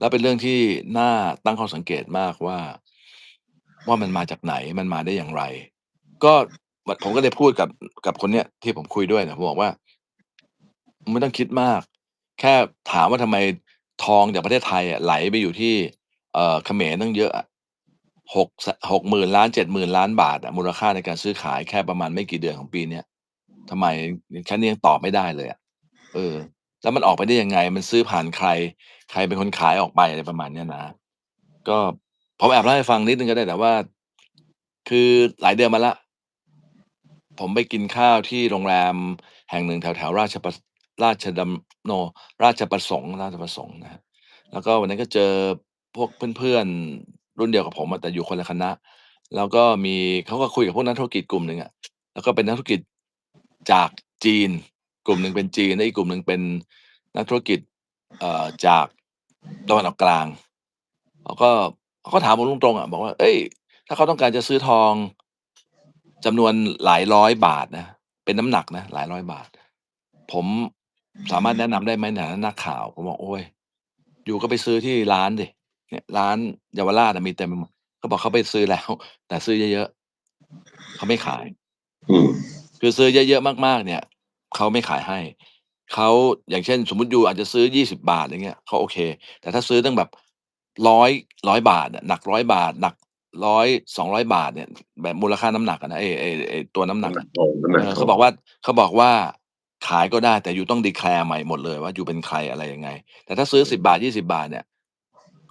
แล้วเป็นเรื่องที่น่าตั้งข้อสังเกตมากว่า ว่ามันมาจากไหนมันมาได้อย่างไร ก็ผมก็เลยพูดกับกับคนเนี้ยที่ผมคุยด้วยเนี่ยผมบอกว่า"ไม่ต้องคิดมาก แค่ถามว่าทำไมทองจากประเทศไทยอะไหลไปอยู่ที่ เอ่อเขมรตั้งเยอะอะหกส60,000 70,000ล้านบาทอะมูลค่าในการซื้อขายแค่ประมาณไม่กี่เดือนของปีเนี้ยทำไมแค่นี้ยังตอบไม่ได้เลยอะเออ แล้วมันออกไปได้ยังไง มันซื้อผ่านใคร ใครเป็นคนขายออกไป"อะไรประมาณเนี้ยนะ ก็ผมแอบเล่าให้ฟังนิดนึงก็ได้แต่ว่า คือหลายเดือนมาล้วผมไปกินข้าวที่โรงแรมแห่งหนึ่งแถวๆราชประราชดำโน ราชประสงค์ราชประสงค์นะแล้วก็วันนั้นก็เจอพวกเพื่อนๆรุ่นเดียวกับผมแต่อยู่คนละคณะ แล้วก็มีเขาก็คุยกับพวกนักธุรกิจกลุ่มหนึ่งอะแล้วก็เป็นนักธุรกิจจากจีน กลุ่มหนึ่งเป็นจีนและอีกกลุ่มหนึ่งเป็นนักธุรกิจเอ่อจากตะวันออกกลางเขาก็เขาก็ถามผมตรงๆอะบอกว่า"เฮ้ย ถ้าเขาต้องการจะซื้อทองจำนวนหลายร้อยบาทนะเป็นน้ำหนักนะหลายร้อยบาท ผมสามารถแนะนำได้ไหมในฐานะนักข่าว?"ผมบอก"โอ๊ยยูก็ไปซื้อที่ร้านสิเนี่ย ร้านเยาวราชอะมีเต็มไปหมด"เขาบอกเขาไปซื้อแล้ว แต่ซื้อเยอะๆเขาไม่ขายอืมคือซื้อเยอะๆมากๆ เนี่ย เขาไม่ขายให้ เขาอย่างเช่น สมมุติยูอาจจะซื้อ20บาทอย่างเงี้ยเขาโอเค แต่ถ้าซื้อตั้งแบบ100 100บาทอะหนัก100บาทหนัก100 200บาทเนี่ย แบบมูลค่าน้ำหนักอะนะไอ้ไอ้ไอ้ตัวน้ำหนักอะทองน้ำหนักเออทเขาองบอกว่าเขาบอกว่า"ขายก็ได้แต่ยูต้อง declare ใหม่หมดเลยว่ายูเป็นใครอะไรยังไง"แต่ถ้าซื้อ10บาท20บาทเนี่ย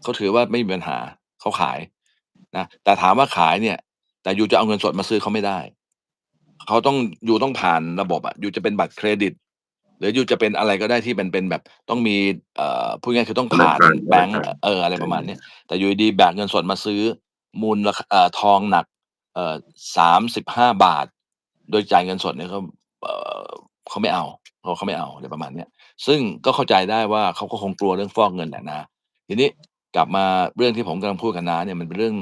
เขาถือว่าไม่มีปัญหาเขาขายนะแต่ถามว่าขายเนี่ย แต่ยูจะเอาเงินสดมาซื้อเขาไม่ได้ เขาต้องยูต้องผ่านระบบอะยูจะเป็นบัตรเครดิต หรือยูจะเป็นอะไรก็ได้ที่มันเป็นแบบ ต้องมีเอ่อพูดง่ายๆคือต้องธนาผ่านคารแบงก์ธนาคารเอออะไรประมาณอืมเนี้ยแต่อยู่ดีๆแบกเงินสดมาซื้อ มูลราคาเอ่อทองหนักเอ่อ35บาท โดยจ่ายเงินสดเนี่ยเขาเอ่อเขาไม่เอาเขาเขาไม่เอาอะไรประมาณเนี้ยซึ่งก็เข้าใจได้ว่าเขาก็คงกลัวเรื่องฟอกเงินแหละนะ ทีนี้กลับมาเรื่องที่ผมกำลังพูดกับน้าเนี่ยมันเป็นเรื่อง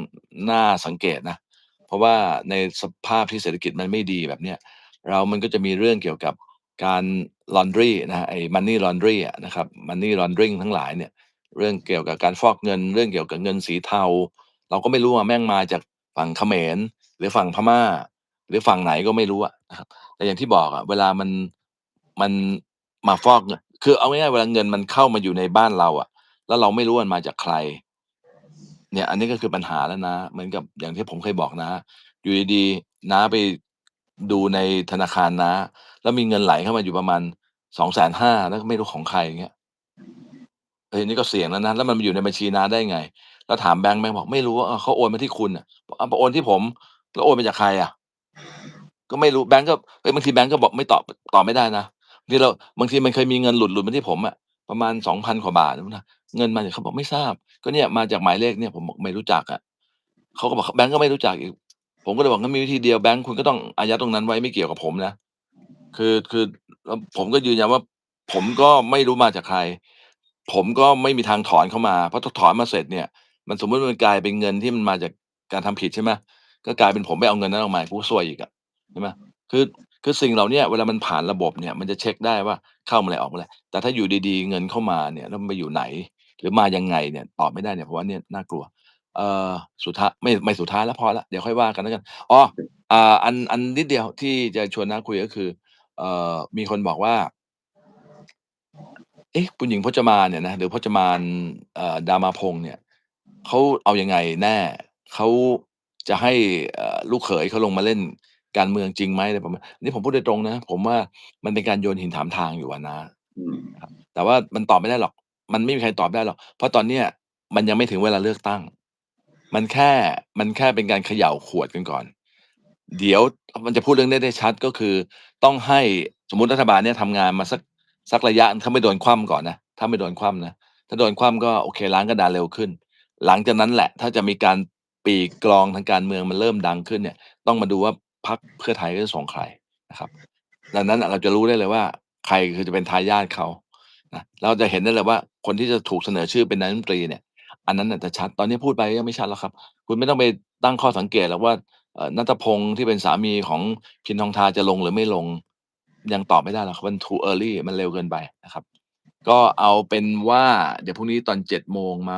น่าสังเกตนะ เพราะว่าในสภาพที่เศรษฐกิจมันไม่ดีแบบเนี้ยเรามันก็จะมีเรื่องเกี่ยวกับการ laundry นะครับไอ้ money laundry อะนะครับ money laundering ทั้งหลายเนี่ยเรื่องเกี่ยวกับการฟอกเงิน เรื่องเกี่ยวกับเงินสีเทา เราก็ไม่รู้ว่าแม่งมาจากฝั่งเขมร หรือฝั่งพม่า หรือฝั่งไหนก็ไม่รู้อะนะครับแต่อย่างที่บอกอะเวลามันมันมาฟอกเงินคือเอาง่ายๆเวลาเงินมันเข้ามาอยู่ในบ้านเราอะแล้วเราไม่รู้ว่ามันมาจากใคร เนี่ย อันนี้ก็คือปัญหาแล้วนะ เหมือนกับอย่างที่ผมเคยบอกน้าอยู่ดีๆน้าไปดูในธนาคารน้าแล้วมีเงินไหลเข้ามาอยู่ประมาณ250,000แล้วก็ไม่รู้ของใครอย่างเงี้ยเออนี่ก็เสี่ยงแล้วนะ แล้วมันมาอยู่ในบัญชีน้าได้ไง?แล้วถามแบงก์แบงก์บอก"ไม่รู้อะเขาโอนมาที่คุณน่ะ"บอก"อ้าวโอนที่ผม แล้วโอนมาจากใครอะ?"ก็ไม่รู้แบงก์ก็เฮ้ยบางทีแบงก์ก็บอกไม่ตอบตอบไม่ได้นะบางทีเราบางทีมันเคยมีเงินหลุดหลุดมาที่ผมอะประมาณ2,000กว่าบาทนะ เงินมาจากเขาบอก"ไม่ทราบ ก็เนี่ยมาจากหมายเลขเนี่ย"ผมบอก"ไม่รู้จักอะ"เขาก็บอก"แบงก์ก็ไม่รู้จักอีก"ผมก็เลยบอก"งั้นมีวิธีเดียว แบงก์คุณก็ต้องอายัดตรงนั้นไว้ ไม่เกี่ยวกับผมนะ"คือ คือ แล้ว ผมก็ยืนยันว่า ผมก็ไม่รู้มาจากใคร ผมก็ไม่มีทางถอนเข้ามา เพราะถ้าถอนมาเสร็จเนี่ย มัน สมมุติว่ามันกลายเป็นเงินที่มันมาจากการทำผิด ใช่ไหม ก็กลายเป็นผมไปเอาเงินนั้นออกมากูก็ซวยอีกอะ ใช่ไหม คือ คือสิ่งเหล่าเนี้ย เวลามันผ่านระบบเนี่ย มันจะเช็กได้ว่า เข้าเมื่อไร ออกเมื่อไร แต่ถ้าอยู่ดี ๆ เงินเข้ามาเนี่ย แล้วมันไปอยู่ไหน หรือมายังไงเนี่ยตอบไม่ได้เนี่ยผมว่าเนี่ยน่ากลัว เอ่อสุดท้ายไม่ไม่สุดท้ายแล้วพอแล้วเดี๋ยวค่อยว่ากันแล้วกันอ๋ออ่าอันอันนิดเดียวที่จะชวนน้าคุยก็คือ เอ่อมีคนบอกว่า เอ๊ะคุณหญิงพจมานเนี่ยนะหรือพจมานเอ่อดามาพงษ์เนี่ยเขาเอายังไงแน่เขาจะให้เอ่อลูกเขยเขาลงมาเล่นการเมืองจริงไหม?อะไรประมาณนี่ผมพูดโดยตรงนะ ผมว่ามันเป็นการโยนหินถามทางอยู่อะน้าอืมครับแต่ว่ามันตอบไม่ได้หรอก มันไม่มีใครตอบได้หรอกเพราะตอนเนี้ยมันยังไม่ถึงเวลาเลือกตั้ง มันแค่มันแค่เป็นการเขย่าขวดกันก่อน เดี๋ยวมันจะพูดเรื่องนี้ได้ชัดก็คือ ต้องให้สมมติรัฐบาลเนี้ยทำงานมาสักสักระยะถ้าไม่โดนคว่ำก่อนนะถ้าไม่โดนคว่ำนะถ้าโดนคว่ำก็โอเคล้างกระดานเร็วขึ้น หลังจากนั้นแหละ ถ้าจะมีการปีกลองทางการเมืองมันเริ่มดังขึ้นเนี่ย ต้องมาดูว่าพรรคเพื่อไทยเขาจะส่งใครนะครับ ดังนั้นเราจะรู้ได้เลยว่า ใครคือจะเป็นทายาทเขานะเราจะเห็นได้เลยว่า คนที่จะถูกเสนอชื่อเป็นนายกรัฐมนตรีเนี่ย อันนั้นน่ะจะชัดตอนนี้พูดไปยังไม่ชัดแล้วครับ คุณไม่ต้องไปตั้งข้อสังเกตหรอกว่านัทพงศ์ที่เป็นสามีของพินทองทาจะลงหรือไม่ลง ยังตอบไม่ได้หรอกมัน too early มันเร็วเกินไปนะครับ ก็เอาเป็นว่า เดี๋ยวพรุ่งนี้ตอนเจ็ดโมงมา